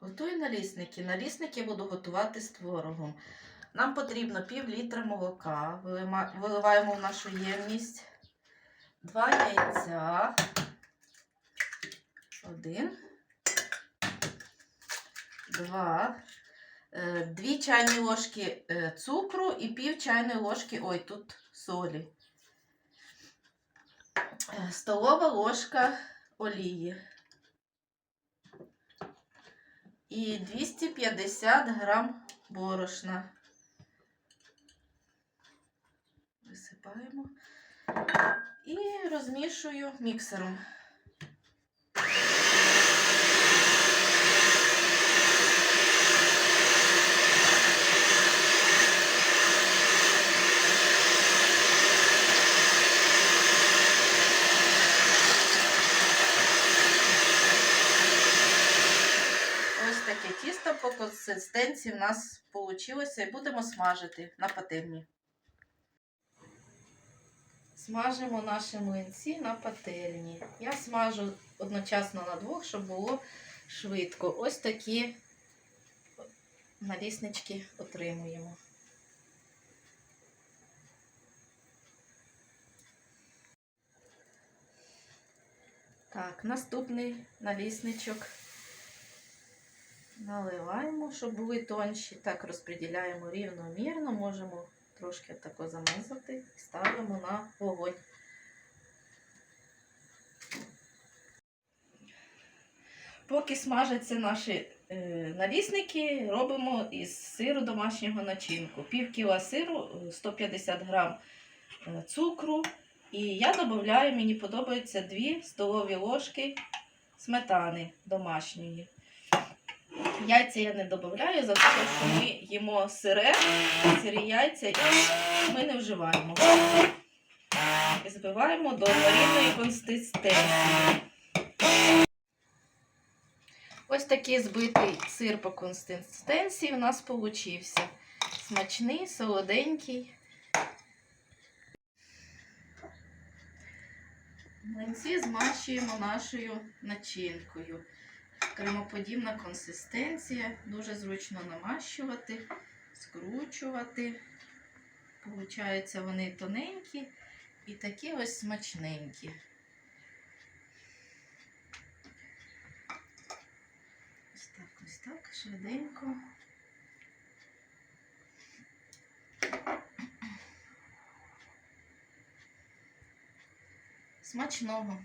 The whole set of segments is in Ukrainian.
Готую налісники. Налісники буду готувати з творогом. Нам потрібно пів літра молока. Виливаємо в нашу ємність. Два яйця. Один. Два. Е, Дві чайні ложки е, цукру і пів чайної ложки, ой, тут солі. Е, Столова ложка олії. І 250 грам борошна. Висипаємо і розмішую міксером. Ось таке тісто по консистенції в нас вийшло і будемо смажити на пательні. Смажимо наші млинці на пательні. Я смажу одночасно на двох, щоб було швидко. Ось такі наліснички отримуємо. Так, наступний налісничок. Наливаємо, щоб були тонші. Так розподіляємо рівномірно. Можемо трошки тако замазати і ставимо на вогонь. Поки смажаться наші е, налісники, робимо із сиру домашнього начинку. Пів кіла сиру, е, 150 грам е, цукру. І я додаю, мені подобається 2 столові ложки сметани домашньої. Яйця я не додаю, за те, що ми їмо сире, сирі яйця, ми не вживаємо. І збиваємо до однорідної консистенції. Ось такий збитий сир по консистенції у нас получився. Смачний, солоденький. Млинці змащуємо нашою начинкою. Кремоподібна консистенція, дуже зручно намащувати, скручувати. Получаються вони тоненькі і такі ось смачненькі. Ось так, ось так, швиденько. Смачного!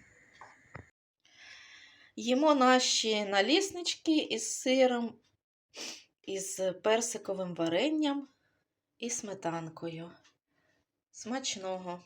Їмо наші наліснички із сиром, із персиковим варенням і сметанкою. Смачного!